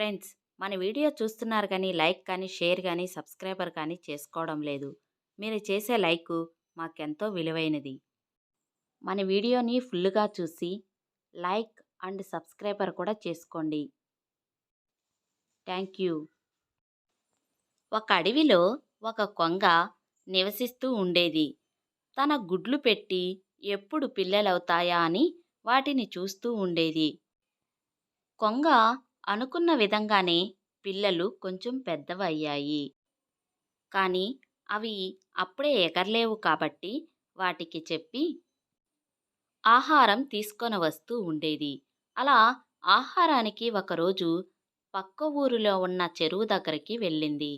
Friends మన video చూస్తున్నారు కానీ లైక్ కానీ షేర్ కానీ సబ్స్క్రైబర్ కానీ చేసుకోవడం లేదు. మీరు చేసే లైక్ మాకెంతో విలువైనది. మన వీడియోని ఫుల్గా చూసి లైక్ అండ్ సబ్స్క్రైబర్ కూడా చేసుకోండి. Thank you. ఒక అడవిలో ఒక కొంగ నివసిస్తూ ఉండేది. తన గుడ్లు పెట్టి ఎప్పుడు పిల్లలవుతాయా అని వాటిని చూస్తూ ఉండేది. కొంగ అనుకున్న విధంగానే పిల్లలు కొంచెం పెద్దవయ్యాయి. కానీ అవి అప్పుడే ఎగరలేవు కాబట్టి వాటికి చెప్పి ఆహారం తీసుకొని వస్తూ ఉండేది. అలా ఆహారానికి ఒకరోజు పక్క ఊరిలో ఉన్న చెరువు దగ్గరికి వెళ్ళింది.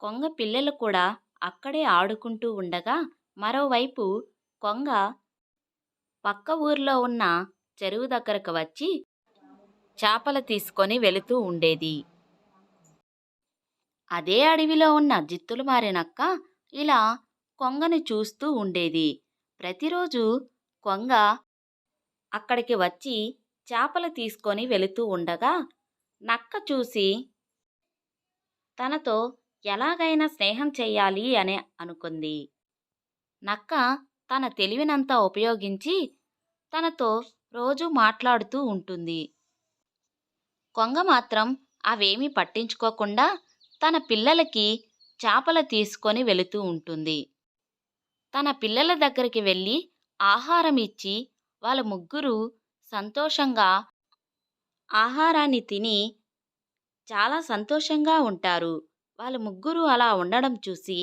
కొంగ పిల్లలు కూడా అక్కడే ఆడుకుంటూ ఉండగా మరోవైపు కొంగ పక్క ఊరిలో ఉన్న చెరువు దగ్గరకు వచ్చి చేపలు తీసుకొని వెళుతూ ఉండేది. అదే అడవిలో ఉన్న జిత్తులు మారినక్క ఇలా కొంగని చూస్తూ ఉండేది. ప్రతిరోజు కొంగ అక్కడికి వచ్చి చేపలు తీసుకొని వెళుతూ ఉండగా నక్క చూసి తనతో ఎలాగైనా స్నేహం చెయ్యాలి అని అనుకుంది. నక్క తన తెలివినంతా ఉపయోగించి తనతో రోజు మాట్లాడుతూ ఉంటుంది. కొంగ మాత్రం అవేమీ పట్టించుకోకుండా తన పిల్లలకి చేపలు తీసుకొని వెళుతూ ఉంటుంది. తన పిల్లల దగ్గరికి వెళ్ళి ఆహారం ఇచ్చి వాళ్ళ ముగ్గురు సంతోషంగా ఆహారాన్ని తిని చాలా సంతోషంగా ఉంటారు. వాళ్ళ ముగ్గురు అలా ఉండడం చూసి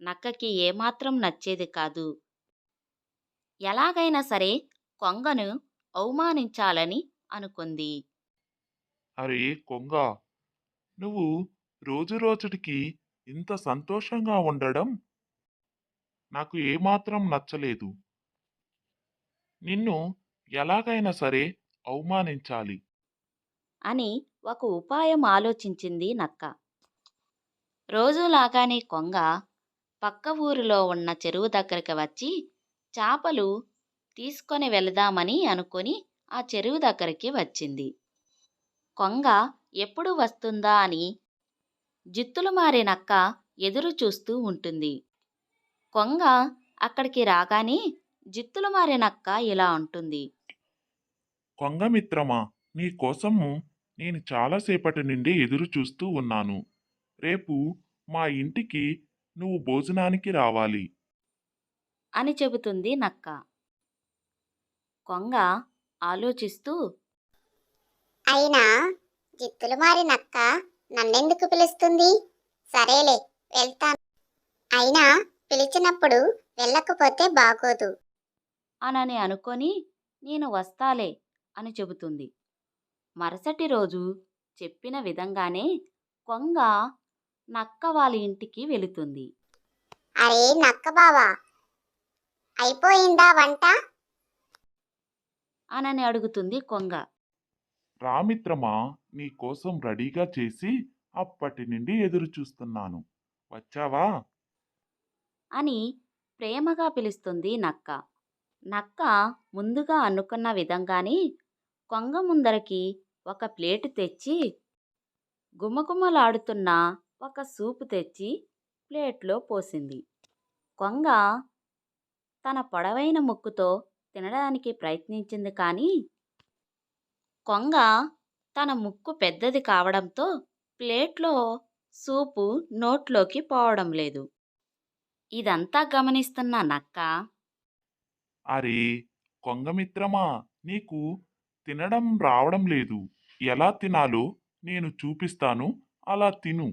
నక్కకి ఏమాత్రం నచ్చేది కాదు. ఎలాగైనా సరే కొంగను అవమానించాలని అనుకుంది. అరే కొంగ నువ్వు రోజు రోజుటికి ఇంత సంతోషంగా ఉండడం నాకు ఏమాత్రం నచ్చలేదు. నిన్ను ఎలాగైనా సరే అవమానించాలి. అని ఒక ఉపాయం ఆలోచించింది నక్క. రోజులాగానే కొంగ పక్క ఊరిలో ఉన్న చెరువు దగ్గరికి వచ్చి చేపలు తీసుకొని వెళదామని అనుకొని ఆ చెరువు దగ్గరికి వచ్చింది. కొంగ ఎప్పుడు వస్తుందా అని జిత్తులు మారే నక్క ఎదురు చూస్తూ ఉంటుంది. కొంగ అక్కడికి రాగానే జిత్తులు మారే నక్క ఇలా అంటుంది. కొంగ మిత్రమా నీ కోసము నేను చాలాసేపటి నుండి ఎదురు చూస్తూ ఉన్నాను. రేపు మా ఇంటికి నువ్వు భోజనానికి రావాలి. అని చెబుతుంది నక్క. కొంగ ఆలోచిస్తూ అయినా జిత్తులు మారి నక్క నన్నెందుకు పిలుస్తుంది? సరేలే వెళ్తాను. అయినా పిలిచినప్పుడు వెళ్ళకపోతే బాగోదు. అనని అనుకొని నేను వస్తాలే అని చెబుతుంది. మరుసటి రోజు చెప్పిన విధంగానే కొంగ నక్క వాళ్ళ ఇంటికి వెళుతుంది. అరే నక్క బావా అయిపోయిందా వంట? అనని అడుగుతుంది కొంగ. రా మిత్రమా నీ కోసం రెడీగా చేసి అప్పటి నుండి ఎదురు చూస్తున్నాను. వచ్చావా? అని ప్రేమగా పిలుస్తుంది నక్క. నక్క ముందుగా అనుకున్న విధంగానే కొంగ ముందరకి ఒక ప్లేటు తెచ్చి గుమగుమలాడుతున్న ఒక సూపు తెచ్చి ప్లేట్లో పోసింది. కొంగ తన పొడవైన ముక్కుతో తినడానికి ప్రయత్నించింది కానీ కొంగ తన ముక్కు పెద్దది కావడంతో ప్లేట్లో సూపు నోట్లోకి పోవడం లేదు. ఇదంతా గమనిస్తున్న నక్క అరే కొంగ మిత్రమా నీకు తినడం రావడం లేదు. ఎలా తినాలో నేను చూపిస్తాను అలా తిను.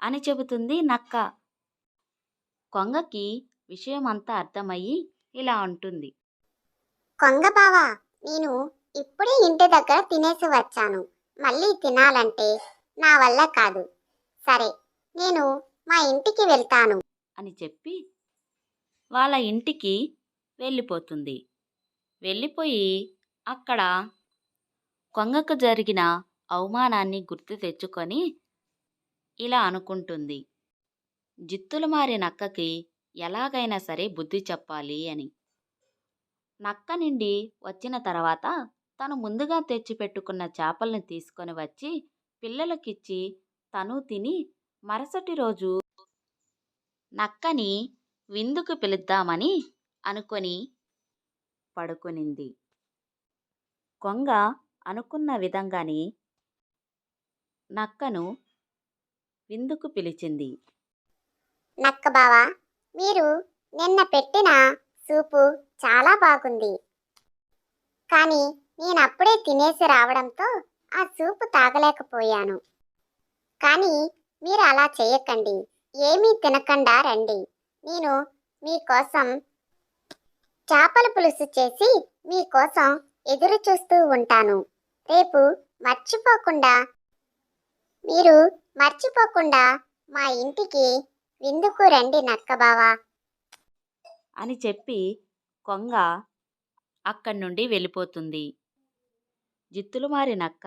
అని చెబుతుంది నక్క. కొంగకి విషయమంతా అర్థమయ్యి ఇలా అంటుంది. కొంగ బావా నేను ఇప్పుడే ఇంటి దగ్గర తినేసి వచ్చాను. మళ్ళీ తినాలంటే నా వల్ల కాదు. సరే నేను మా ఇంటికి వెళ్తాను. అని చెప్పి వాళ్ళ ఇంటికి వెళ్ళిపోతుంది. వెళ్ళిపోయి అక్కడ కొంగకు జరిగిన అవమానాన్ని గుర్తు తెచ్చుకొని ఇలా అనుకుంటుంది. జిత్తులు మారి నక్కకి ఎలాగైనా సరే బుద్ధి చెప్పాలి అని. నక్క నుండి వచ్చిన తర్వాత తను ముందుగా తెచ్చిపెట్టుకున్న చేపల్ని తీసుకొని వచ్చి పిల్లలకిచ్చి తను తిని మరుసటి రోజు నక్కని విందుకు పిలుద్దామని అనుకొని పడుకునింది. కొంగ అనుకున్న విధంగానే నక్కను విందుకు పిలిచింది. నక్క బావా మీరు నిన్న పెట్టిన సూపు చాలా బాగుంది. కానీ నేను అప్పుడే తినేసి రావడంతో ఆ సూపు తాగలేకపోయాను. కానీ మీరు అలా చేయకండి. ఏమీ తినకుండా రండి. నేను మీకోసం చేపల పులుసు చేసి మీకోసం ఎదురు చూస్తూ ఉంటాను. రేపు మర్చిపోకుండా మీరు మర్చిపోకుండా మా ఇంటికి విందుకు రండి నక్కబావా. అని చెప్పి కొంగ అక్కడి నుండి వెళ్ళిపోతుంది. జిత్తులుమారి నక్క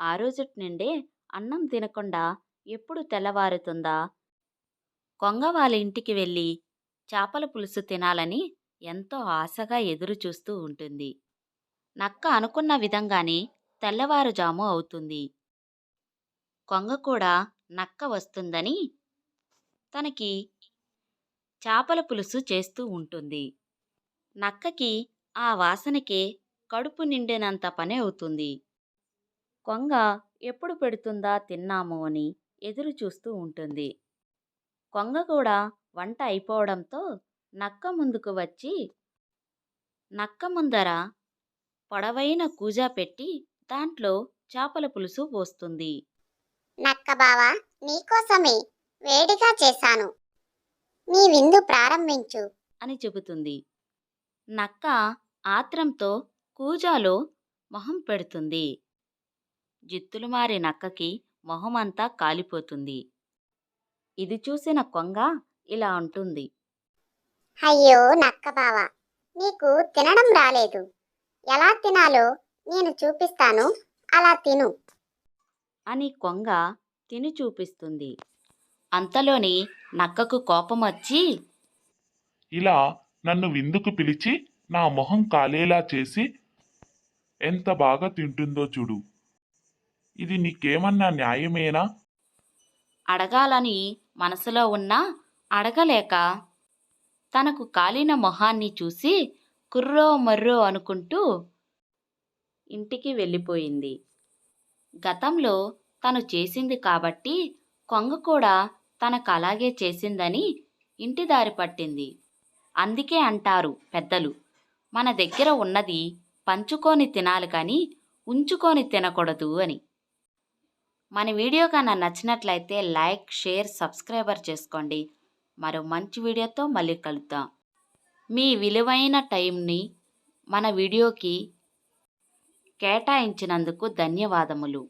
ఆ రోజుటి నుండే అన్నం తినకుండా ఎప్పుడు తెల్లవారుతుందా? కొంగ వాళ్ళ ఇంటికి వెళ్ళి చేపల పులుసు తినాలని ఎంతో ఆశగా ఎదురు చూస్తూ ఉంటుంది. నక్క అనుకున్న విధంగానే తెల్లవారుజాము అవుతుంది. కొంగ కూడా నక్క వస్తుందని తనకి చేపల పులుసు చేస్తూ ఉంటుంది. నక్కకి ఆ వాసనకే కడుపు నిండినంత పని అవుతుంది. కొంగ ఎప్పుడు పెడుతుందా తిన్నాము అని ఎదురు చూస్తూ ఉంటుంది. కొంగ కూడా వంట అయిపోవడంతో నక్క ముందుకు వచ్చి నక్క ముందర పొడవైన కూజా పెట్టి దాంట్లో చేపల పులుసు పోస్తుంది. నక్క బావా నీకోసమే వేడిగా చేశాను. నీ విందు ప్రారంభించు. అని చెబుతుంది. నక్క ఆత్రంతో కూజాలో మొహం పెడుతుంది. జిత్తులు మారి నక్కకి మొహమంతా కాలిపోతుంది. ఇది చూసిన కొంగ ఇలా అంటుంది. అయ్యో నక్క బావా నీకు తినడం రాలేదు. ఎలా తినాలో నేను చూపిస్తాను అలా తిను. అని కొంగ తిని చూపిస్తుంది. అంతలోని నక్కకు కోపం వచ్చి ఇలా నన్ను విందుకు పిలిచి నా మొహం కాలేలా చేసి ఎంత బాగా తింటుందో చూడు. ఇది నీకేమన్నా న్యాయమేనా? అడగాలని మనసులో ఉన్నా అడగలేక తనకు కాలిన మొహాన్ని చూసి కుర్రో మర్రో అనుకుంటూ ఇంటికి వెళ్ళిపోయింది. గతంలో తను చేసింది కాబట్టి కొంగ కూడా తనకు అలాగే చేసిందని ఇంటి దారి పట్టింది. అందుకే అంటారు పెద్దలు. మన దగ్గర ఉన్నది పంచుకొని తినాలి కానీ ఉంచుకొని తినకూడదు అని. మన వీడియో కన్నా నచ్చినట్లయితే లైక్ షేర్ సబ్స్క్రైబర్ చేసుకోండి. మరో మంచి వీడియోతో మళ్ళీ కలుద్దాం. మీ విలువైన టైంని మన వీడియోకి కేటాయించినందుకు ధన్యవాదములు.